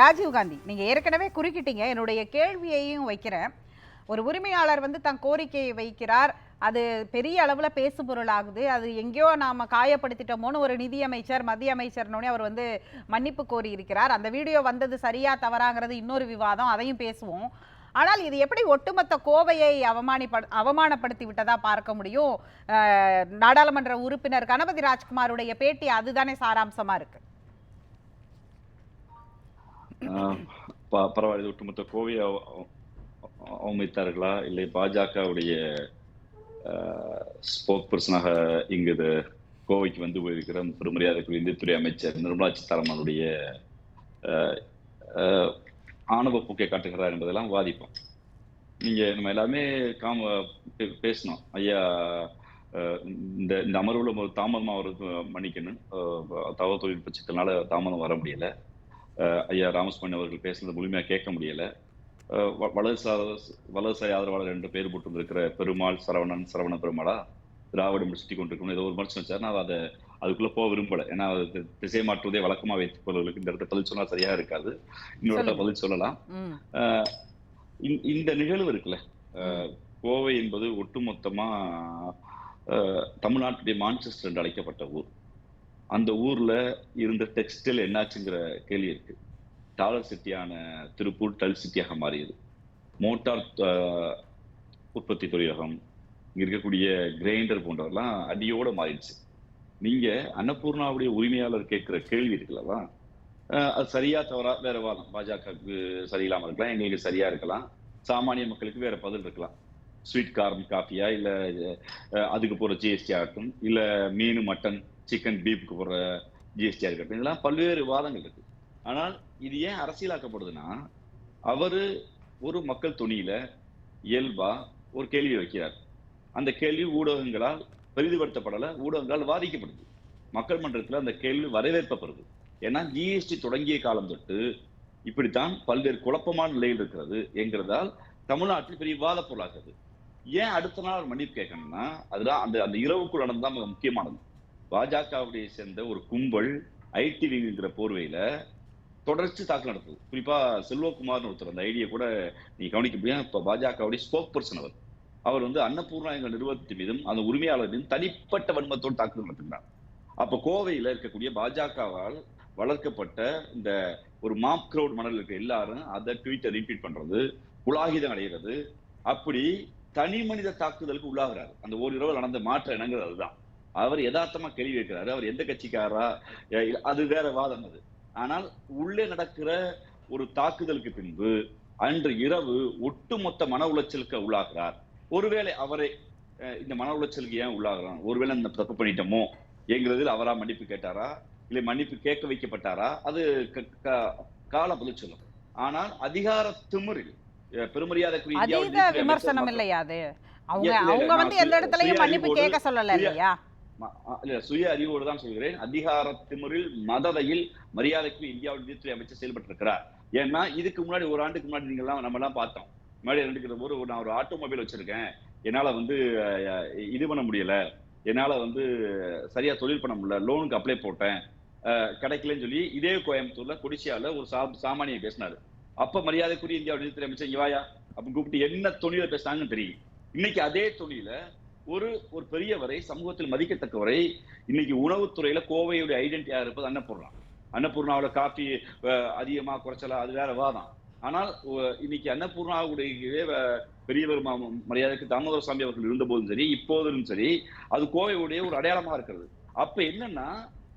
ராஜீவ்காந்தி நீங்கள் ஏற்கனவே குறுக்கிட்டீங்க. என்னுடைய கேள்வியையும் வைக்கிறேன். ஒரு உரிமையாளர் வந்து தன் கோரிக்கையை வைக்கிறார். அது பெரிய அளவில் பேசு பொருளாகுது அது எங்கேயோ நாம காயப்படுத்திட்டோமோன்னு ஒரு நிதியமைச்சர் மத்திய அமைச்சர்னோடனே அவர் வந்து மன்னிப்பு கோரி இருக்கிறார் அந்த வீடியோ வந்தது சரியா தவறாங்கிறது இன்னொரு விவாதம். அதையும் பேசுவோம். ஆனால் இது எப்படி ஒட்டுமொத்த கோவையை அவமானிப்ப அவமானப்படுத்தி விட்டதா பார்க்க முடியும்? நாடாளுமன்ற உறுப்பினர் கணபதி ராஜ்குமாருடைய பேட்டி அதுதானே சாராம்சமாக இருக்குது பரவாயில்ல ஒட்டுமொத்த கோவையை அவமதித்தார்களா? இல்லை பாஜகவுடைய ஸ்போக் பர்சனாக இங்கு இது கோவைக்கு வந்து போயிருக்கிற பெருமரியாதைக்குரிய இந்தியத்துறை அமைச்சர் நிர்மலா சீதாராமனுடைய ஆணவ போக்கை காட்டுகிறார் என்பதெல்லாம் வாதிப்போம். நீங்க நம்ம எல்லாமே காம பே- பேசணும். ஐயா இந்த இந்த அமர்வுல ஒரு தாமதமா வருது மன்னிக்கணும். தகவல் தொழில்நுட்ப சிக்கல்னால தாமதம் வர முடியல. ஐயா ராமஸ்வாமி அவர்கள் பேசுனது முழுமையா கேட்க முடியல. வலதுசாரி வலதுசாரி ஆதரவாளர் ரெண்டு பேர் போட்டு இருக்கிற பெருமாள் சரவணன் சரவண பெருமாளா? திராவிடம் சுற்றி கொண்டிருக்கணும் ஏதோ ஒரு விமர்சனம் வச்சார் நான் அதை அதுக்குள்ள போக விரும்பல. ஏன்னா அது திசை மாற்றுவதே வழக்கமா வைத்துக் கொள்வதற்கு இந்த இடத்துல பதில் சொன்னா சரியா இருக்காது. இன்னொரு சொல்லுங்க. பதில் சொல்லலாம். இந்த- நிகழ்வு இருக்குல்ல. கோவை என்பது ஒட்டுமொத்தமா அஹ் தமிழ்நாட்டுடைய மான்செஸ்டர் என்று அழைக்கப்பட்ட ஊர். அந்த ஊர்ல இருந்த டெக்ஸ்டைல் என்னாச்சுங்கிற கேள்வி இருக்கு. டாலர் சிட்டியான திருப்பூர் டல் சிட்டியாக மாறியது. மோட்டார் உற்பத்தி தொழிலகம் இங்கே இருக்கக்கூடிய கிரைண்டர் போன்றவெல்லாம் அடியோட மாறிடுச்சு. நீங்க அன்னபூர்ணாவுடைய உரிமையாளர் கேட்கிற கேள்வி இருக்குல்லவா அது சரியா தவறா வேற வாதம் பாஜகவுக்கு சரியில்லாம இருக்கலாம் எங்களுக்கு சரியா இருக்கலாம் சாமானிய மக்களுக்கு வேற பதில் இருக்கலாம். ஸ்வீட் கார்ன் காஃபியா இல்ல அதுக்கு போற ஜிஎஸ்டியாக இருக்கட்டும் இல்ல மீன் மட்டன் சிக்கன் பீஃப்க்கு போற ஜிஎஸ்டியா இருக்கட்டும் இதெல்லாம் பல்வேறு வாதங்கள் இருக்கு. ஆனால் இது ஏன் அரசியலாக்கப்படுதுன்னா அவரு ஒரு மக்கள் துணியில இயல்பா ஒரு கேள்வி வைக்கிறார். அந்த கேள்வி ஊடகங்களால் பெரிதுபடுத்தப்படல ஊடகங்களால் வாதிக்கப்படுது. மக்கள் மன்றத்தில் அந்த கேள்வி வரவேற்பப்படுது. ஏன்னா ஜிஎஸ்டி தொடங்கிய காலம் தொட்டு இப்படித்தான் பல்வேறு குழப்பமான நிலையில் இருக்கிறது என்கிறதால் தமிழ்நாட்டில் பெரிய விவாத பொருளாகிறது. ஏன் அடுத்த நாள் மன்னிப்பு கேட்கணும்னா அதுதான் அந்த அந்த இரவுக்குள் நடந்ததான் மிக முக்கியமானது. பாஜகவுடைய சேர்ந்த ஒரு கும்பல் ஐடி விங்கிற போர்வையில தொடர்ச்சி தாக்கல் நடத்துது. குறிப்பா செல்வகுமார்னு ஒருத்தர் அந்த ஐடியா கூட நீ கவனிக்க முடியாது இப்ப பாஜகவுடைய ஸ்போக் பர்சன் அவர். அவர் வந்து அன்னபூர்ணா என்ற நிறுவனத்தின் மீதும் அந்த உரிமையாளர் மீதும் தனிப்பட்ட வன்மத்தோடு தாக்குதல் நடத்துகிறார் அப்ப கோவையில இருக்கக்கூடிய பாஜகவால் வளர்க்கப்பட்ட இந்த ஒரு மாப் கிரௌட் மணல் இருக்க எல்லாரும் அதை ட்விட்டர் ரிப்பீட் பண்றது குலாகிதம் அடைகிறது அப்படி தனி மனித தாக்குதலுக்கு உள்ளாகிறார். அந்த ஓரிரவு நடந்த மாற்ற இனங்கள் அதுதான். அவர் யதார்த்தமா கேள்வி வைக்கிறாரு அவர் எந்த கட்சிக்காரா அது வேற வாதம் அது. ஆனால் உள்ளே நடக்கிற ஒரு தாக்குதலுக்கு பின்பு அன்று இரவு ஒட்டுமொத்த மன உளைச்சலுக்கு உள்ளாகிறார். ஒருவேளை அவரை இந்த மன உளைச்சலுக்கு ஏன் உள்ளாகிறான் ஒருவேளை இந்த தப்பு பண்ணிட்டோமோ? என்கிறதில் அவரா மன்னிப்பு கேட்டாரா? இல்லை மன்னிப்பு கேட்க வைக்கப்பட்டாரா? அது க- க- கால பதில் சொல்லும் ஆனால் அதிகார திமிரில் பெருமரியாதைக்குரிய அதீத விமர்சனம் இல்லையா அது? அவங்க அவங்க வந்து எந்த இடத்துலயும் மன்னிப்பு கேட்க சொல்லல இல்லையா? இல்ல சுய அறிவோடு தான் சொல்கிறேன். அதிகார திமிரில் மததையில் மரியாதைக்கு இந்தியாவுடைய நீதித்துறை அமைச்சர் செயல்பட்டிருக்கிறார். ஏன்னா இதுக்கு முன்னாடி ஒரு ஆண்டுக்கு முன்னாடி நீங்க எல்லாம் நம்ம எல்லாம் பார்த்தோம். முன்னாடி ரெண்டுக்கிற போது ஒரு- நான் ஒரு ஆட்டோமொபைல் வச்சிருக்கேன். என்னால வந்து இது பண்ண முடியல. என்னால வந்து சரியா தொழில் பண்ண முடியல. லோனுக்கு அப்ளை போட்டேன். கிடைக்கலன்னு சொல்லி இதே கோயம்புத்தூர்ல கொடிசியால ஒரு சா சாமானியர் பேசினாரு. அப்ப மரியாதைக்குரிய இந்தியா நிதித்துறை அமைச்சர் இங்க வாயா அப்படின்னு கூப்பிட்டு என்ன துணியில பேசுனாங்கன்னு தெரியும். இன்னைக்கு அதே துணியில ஒரு ஒரு பெரியவரை சமூகத்தில் மதிக்கத்தக்கவரை இன்னைக்கு உணவுத்துறையில கோவையுடைய ஐடென்டிட்டியா இருப்பது? அன்னபூர்ணா. அன்னபூர்ணாவோட காஃபி அதிகமாக குறைச்சலா அது வேற வாதம். ஆனால் இன்னைக்கு அன்னபூர்ணாவுடைய அஹ், பெரியவர் மரியாதைக்கு தாமோதர சாமி அவர்கள் இருந்த போதும் சரி இப்போதும் சரி அது கோவையுடைய ஒரு அடையாளமா இருக்கிறது. அப்ப என்னன்னா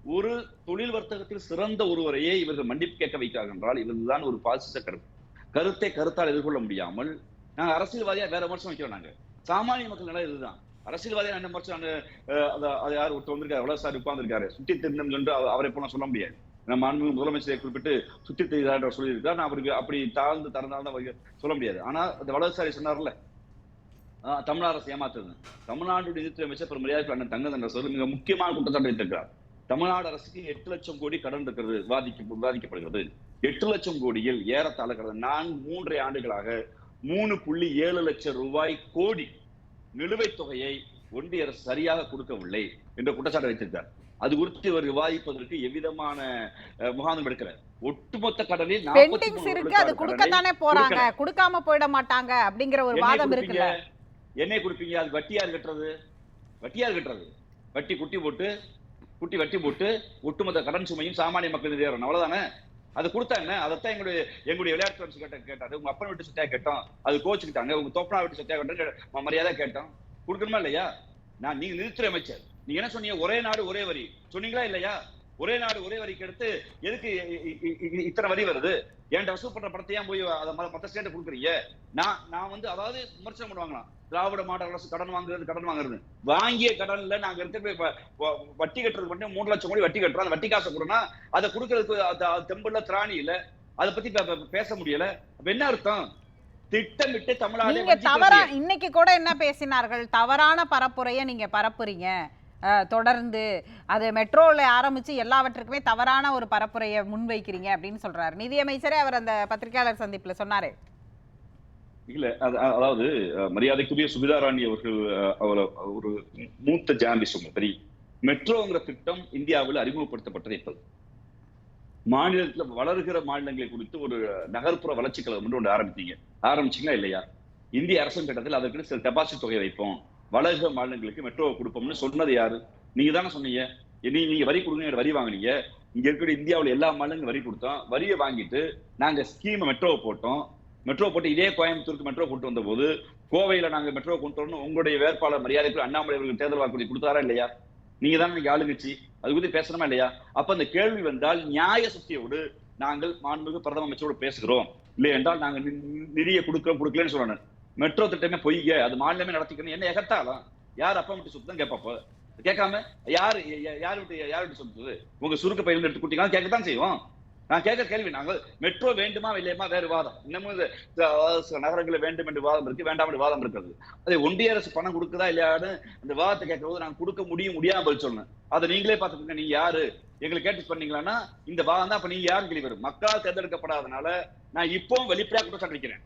ஒரு தொழில் வர்த்தகத்தில் சிறந்த ஒருவரையே இவர்கள் மன்னிப்பு கேட்க வைக்கிறார்கள் என்றால் இவர்கள்தான் ஒரு பாசிச கருத்து. கருத்தை கருத்தால் எதிர்கொள்ள முடியாமல் நாங்க அரசியல்வாதியா வேற விமர்சனம் வைக்கிறோம் நாங்க. சாமானிய மக்கள் நிலை இதுதான். அரசியல்வாதியா என்ன விமர்சனம்? அஹ், அது- யார் ஒருத்தர் வந்திருக்காரு? அவ்வளவு சார் உட்கார்ந்துருக்காரு. சுற்றி திருந்தம் என்று அவரை போல சொல்ல முடியாது. நம்ம அன்பு முதலமைச்சரை குறிப்பிட்டு சுற்றி என்று சொல்லியிருக்கார் நான் அவருக்கு அப்படி தாழ்ந்து தரந்தாழ்ந்து சொல்ல முடியாது. ஆனா அந்த வலதுசாரி சொன்னார்ல ஆஹ், தமிழ் அரசு ஏமாத்துறது. தமிழ்நாடு நிதித்துறை அமைச்சர் பெரும் மரியாதை அண்ணன் தங்கதண்ட சொல்லி மிக முக்கியமான குற்றச்சாட்டு இருக்கிறார் தமிழ்நாடு அரசுக்கு எட்டு லட்சம் கோடி கடன் இருக்கிறது விவாதிக்க விவாதிக்கப்படுகிறது. எட்டு லட்சம் கோடியில் ஏறத்தாழ கடந்த நான்கு மூன்றரை ஆண்டுகளாக மூணு புள்ளி ஏழு லட்சம் ரூபாய் கோடி நிலுவைத் தொகையை ஒன்றிய அரசு சரியாக கொடுக்கவில்லை என்ற குற்றச்சாட்டு வைத்திருக்கார் அது குறித்து இவர் விவாதிப்பதற்கு எவ்விதமான முகாந்தம் எடுக்கல ஒட்டுமொத்த கடலில் 43 பெண்டிங்ஸ் இருக்கு அது கொடுக்கத்தானே போறாங்க. கொடுக்காம போயிட மாட்டாங்க அப்படிங்கிற ஒரு வாதம்? இருக்குல்ல. என்னை கொடுப்பீங்க? அது வட்டி யார் கட்டுறது? வட்டி யார் கட்டுறது? வட்டி குட்டி போட்டு குட்டி வட்டி போட்டு ஒட்டுமொத்த கடன் சுமையும் சாமானிய மக்கள் ஏறணும். அவ்வளவுதானே? அது கொடுத்தா என்ன? அதைத்தான் எங்களுடைய எங்களுடைய விளையாட்டு ஃப்ரெண்ட்ஸ் கேட்ட கேட்டாரு. உங்க அப்பன் விட்டு சொத்தையா கேட்டோம். அது கோச்சுக்கிட்டாங்க உங்க தோப்பனா வீட்டு சொத்தையா கேட்டோம் மரியாதை கேட்டோம். கொடுக்கணுமா இல்லையா? நான் நீங்க நிறுத்துற அமைச்சர். நீங்க என்ன சொன்னீங்க? ஒரே நாடு ஒரே வரி. சொன்னீங்களா இல்லையா? ஒரே நாடு ஒரே வரிக்கு எடுத்து எதுக்கு இத்தனை வரி வருது? என்கிட்ட வசூல் பண்ற படத்தை ஏன் போய் அதை மத்த ஸ்டேட்டை கொடுக்குறீங்க? நான் நான் வந்து அதாவது விமர்சனம் பண்ணுவாங்களாம். திராவிட மாடல் அரசு கடன் வாங்குறது கடன் வாங்குறது. வாங்கிய கடன்ல நாங்க இருக்க போய் வ- வ- வட்டி கட்டுறது மட்டும் மூணு லட்சம் கோடி வட்டி கட்டுறோம். அந்த வட்டி காசை கொடுனா அதை கொடுக்கறதுக்கு தெம்புல திராணி இல்ல. அதை பத்தி பேச முடியல. அப்ப என்ன அர்த்தம்? திட்டமிட்டு தமிழ்நாடு தவறா இன்னைக்கு கூட என்ன பேசினார்கள்? தவறான பரப்புரைய நீங்க பரப்புறீங்க. தொடர்ந்து அது மெட்ரோல ஆரம்பிச்சு எல்லாவற்றுக்குமே தவறான ஒரு பரப்புரையை முன்வைக்கிறீங்க அப்படின்னு சொல்றாரு. நிதியமைச்சரே அவர் அந்த பத்திரிகையாளர் சந்திப்பில் சொன்னாரு. இல்ல அதாவது மரியாதைக்குரிய சுபிதா ராணி அவர்கள் அஹ், ஒரு மூத்த ஜேர்னலிஸ்ட் சரி மெட்ரோங்கிற திட்டம் இந்தியாவில் அறிமுகப்படுத்தப்பட்டது இப்போது. மாநிலத்துல வளர்கிற மாநிலங்களை குறித்து ஒரு நகர்ப்புற வளர்ச்சி கழகம் ஒன்று ஆரம்பித்தீங்க. ஆரம்பிச்சிங்களா இல்லையா? இந்திய அரசு கட்டத்தில் அதற்கு சில டெபாசிட் தொகை வைப்போம். வடக மாநிலங்களுக்கு மெட்ரோ கொடுப்போம்னு சொன்னது யாரு? நீங்க தானே சொன்னீங்க. நீ நீங்க வரி கொடுங்க வரி வாங்குனீங்க. இங்க இருக்கிற இந்தியாவில் எல்லா மாநிலங்களும் வரி கொடுத்தோம். வரியை வாங்கிட்டு நாங்க ஸ்கீம் மெட்ரோவை போட்டோம். மெட்ரோ போட்டு இதே கோயம்புத்தூருக்கு மெட்ரோ கொண்டு வந்த போது கோவையில நாங்க மெட்ரோ கொண்டு வரணும் உங்களுடைய வேட்பாளர் மரியாதைக்கு அண்ணாமலை அவர்கள் தேர்தல் வாக்குறுதி கொடுத்தாரா இல்லையா? நீங்க தானே நீங்க ஆளுங்கட்சி. அது குறித்து பேசணுமா இல்லையா? அப்ப அந்த கேள்வி வந்தால் நியாய சக்தியோடு நாங்கள் மாண்புமிகு பிரதம அமைச்சரோடு பேசுகிறோம். இல்லை என்றால் நாங்க நி- நிதியை கொடுக்க கொடுக்கலன்னு சொல்லணும். மெட்ரோ திட்டமே பொய்ய அது மாநிலமே நடத்திக்கணும். என்ன எகத்தாலும் யார் அப்பா விட்டு சுத்தம் கேட்பாப்போ கேட்காம யாரு யார் விட்டு யார் விட்டு சொல்றது உங்க சுருக்க பயிர் எடுத்து கொடுத்தீங்கன்னா கேட்கத்தான் செய்வோம். நான் கேட்க கேள்வி நாங்கள் மெட்ரோ வேண்டுமா இல்லையமா வேறு வாதம். இன்னமும் இது, நகரங்களில் வேண்டும் என்று வாதம் இருக்கு வேண்டாம் என்று வாதம் இருக்கிறது. அதே ஒன்றிய அரசு பணம் கொடுக்குதா இல்லையான்னு அந்த வாதத்தை கேட்கும்போது நான் கொடுக்க முடியும் முடியாம பதில் சொல்லணும் அதை நீங்களே பார்த்துக்கோங்க நீங்க யாரு? எங்களுக்கு கேட்டு பண்ணீங்களான்னா இந்த வாதம் தான் அப்ப நீங்க யாருன்னு கேள்வி வரும். மக்களால் தேர்ந்தெடுக்கப்படாதனால நான் இப்பவும் வெளிப்படையா குற்றம் வைக்கிறேன்.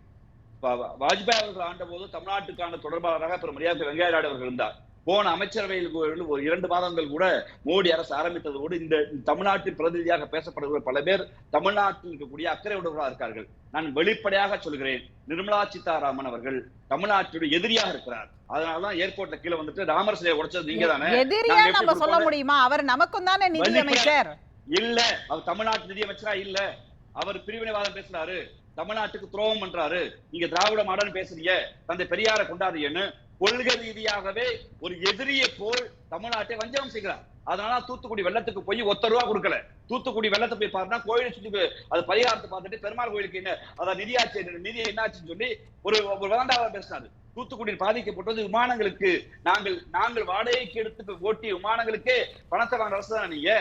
வாஜ்பாய் அவர்கள் ஆண்ட போது தமிழ்நாட்டுக்கான தொடர்பாளராக பெரும் மரியாதை வெங்கைய நாயுடு அவர்கள் இருந்தார். போன அமைச்சரவையில் ஒரு- இரண்டு மாதங்கள் கூட மோடி அரசு ஆரம்பித்ததோடு இந்த தமிழ்நாட்டின் பிரதிநிதியாக பேசப்படுகிற பல பேர் தமிழ்நாட்டில் இருக்கக்கூடிய அக்கறை உடையவர்களாக இருக்கார்கள். நான் வெளிப்படையாக சொல்கிறேன் நிர்மலா சீதாராமன் அவர்கள் தமிழ்நாட்டுடைய எதிரியாக இருக்கிறார். அதனாலதான் ஏர்போர்ட்ல கீழே வந்துட்டு ராமர் சிலையை உடைச்சது நீங்க தானே? எதிரியா நம்ம சொல்ல? முடியுமா? அவர் நமக்கும் தானே நிதியமைச்சர் இல்ல அவர் தமிழ்நாட்டு நிதியமைச்சரா இல்ல? அவர் பிரிவினைவாதம் பேசுறாரு. தமிழ்நாட்டுக்கு துரோகம் பண்றாரு. நீங்க திராவிட மாடல் பேசுறீங்க. தந்தை பெரியாரை கொண்டாடுறீங்கன்னு கொள்கை ரீதியாகவே ஒரு எதிரியை போல் தமிழ்நாட்டை வஞ்சகம் செய்கிறார். அதனால தூத்துக்குடி வெள்ளத்துக்கு போய் ஒத்த ரூபா கொடுக்கல. தூத்துக்குடி வெள்ளத்தை போய் பாருனா கோயிலை சுத்தி போய் அது பரிகாரத்தை பார்த்துட்டு பெருமாள் கோயிலுக்கு என்ன அதான் நிதியாச்சு நிதி என்னாச்சுன்னு சொல்லி ஒரு ஒரு வேண்டாம் பேசினாரு தூத்துக்குடியில் பாதிக்கப்பட்டது விமானங்களுக்கு நாங்கள் நாங்கள் வாடகைக்கு எடுத்து ஓட்டி விமானங்களுக்கு பணத்தை வாங்குற அரசு தானே நீங்க?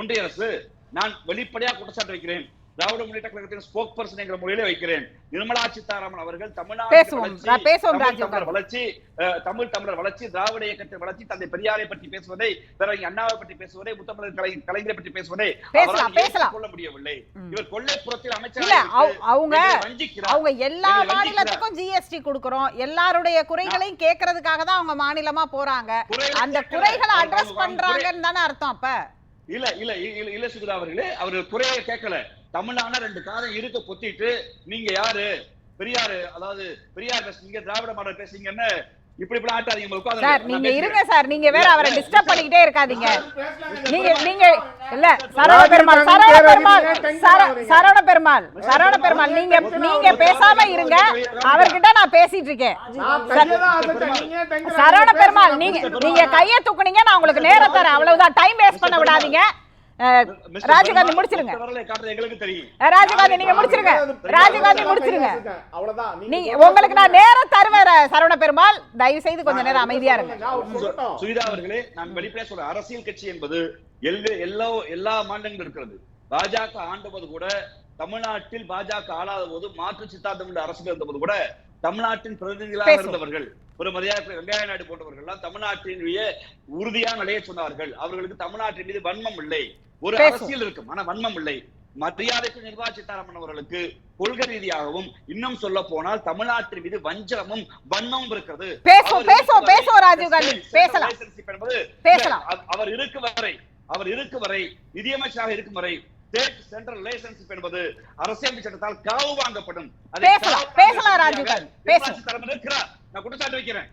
ஒன்றிய அரசு நான் வெளிப்படையா குற்றச்சாட்டு வைக்கிறேன். திராவிட முன்னேற்ற கழகத்தின் ஸ்போக் பர்சன் என்ற முறையிலே வைக்கிறேன் நிர்மலா சீதாராமன் அவர்கள் தமிழ்நாட்டு பேசுவோம். வளர்ச்சி, தமிழ் தமிழர் வளர்ச்சி திராவிட இயக்கத்தின் வளர்ச்சி தந்தை பெரியாரை பற்றி பேசுவதை பிறகு அண்ணாவை பற்றி பேசுவதை முத்தமிழர் கலை கலைஞரை பற்றி பேசுவதை அவரால். கொள்ள முடியவில்லை. இவர் கொள்ளைப்புறத்தில் அமைச்சர் அவ- அவங்க அவங்க எல்லா. மாநிலத்துக்கும் ஜிஎஸ்டி கொடுக்கறோம் எல்லாருடைய குறைகளையும் கேட்கறதுக்காக தான் அவங்க மாநிலமா போறாங்க அந்த. குறைகளை அட்ரஸ் பண்றாங்கன்னு தானே அர்த்தம் அப்ப இல்ல இல்ல இல்ல இல்ல சுகுதா அவர்களே அவர் குறைய கேட்கல தமிழ்நாடு ரெண்டு காலம் இருக்க பொத்திட்டு நீங்க யாரு? பெரியாரு அதாவது பெரியார் பேசுறீங்க திராவிட மாடல் பேசுறீங்கன்னு இப்படி இப்படி ஆட்டாதீங்க உங்களுக்கு உட்கார்ந்து சார் நீங்க. இருங்க சார் நீங்க வேற அவரை டிஸ்டர்ப் பண்ணிக்கிட்டே இருக்காதீங்க. நீங்க நீங்க இல்ல சரவண பெருமாள் சரவண பெருமாள் சர- சரவண பெருமாள் சரவண பெருமாள் நீங்க நீங்க பேசாம இருங்க. அவர்கிட்ட நான் பேசிட்டு இருக்கேன். சரவண பெருமாள் நீங்க நீங்க கையை தூக்குனீங்க நான் உங்களுக்கு நேரம் தரேன் அவ்வளவுதான். டைம் வேஸ்ட் பண்ண விடாதீங்க. ராஜீவ்காந்தி முடிச்சிருங்க. ராஜீவ்காந்தி நீங்க முடிச்சிருங்க. ராஜீவ்காந்தி முடிச்சிருங்க. அவ்வளவுதான். நீங்க உங்களுக்கு நான் நேரம் தருவேன் சரவண பெருமாள். தயவு செய்து கொஞ்ச நேரம் அமைதியா இருங்க. சுகிதா அவர்களே நான் வெளிப்படையா சொல்றேன். அரசியல் கட்சி என்பது எல்லா எல்லா எல்லா மாநிலங்களும் இருக்கிறது. பாஜக ஆண்டபோது கூட தமிழ்நாட்டில் பாஜக ஆளாத போது மாற்று சித்தாந்தம் உள்ள அரசுகள் இருந்தபோது கூட தமிழ்நாட்டின் பிரதிநிதிகளாக. இருந்தவர்கள் ஒரு மரியாதை வெங்கைய நாயுடு போன்றவர்கள் எல்லாம் தமிழ்நாட்டினுடைய உறுதியான நிலையை சொன்னார்கள். அவர்களுக்கு தமிழ்நாட்டின் மீது வன்மம் இல்லை. ஒரு. அரசியல் இருக்கும் ஆனா வன்மம் இல்லை மரியாதைக்கு நிர்மலா சீதாராமன் அவர்களுக்கு கொள்கை ரீதியாகவும் இன்னும் சொல்ல போனால் தமிழ்நாட்டின் மீது வஞ்சகமும் வன்மமும் இருக்கிறது பேசுவோம், அவர் பேசுவோம், வரை, ராஜீவ் காந்தி. பேசலாம். பேசலாம். அவர் இருக்கு வரை அவர் இருக்கும் வரை நிதியமைச்சராக இருக்கும் வரை ஸ்டேட் சென்ட்ரல் ரிலேஷன்ஷிப் என்பது அரசியல் சட்டத்தால் காவு வாங்கப்படும் பேசலாம், பேசலாம் ராஜீவ்காந்தி, நிர்மலா பேசலாம். நான் குற்றச்சாட்டு வைக்கிறேன்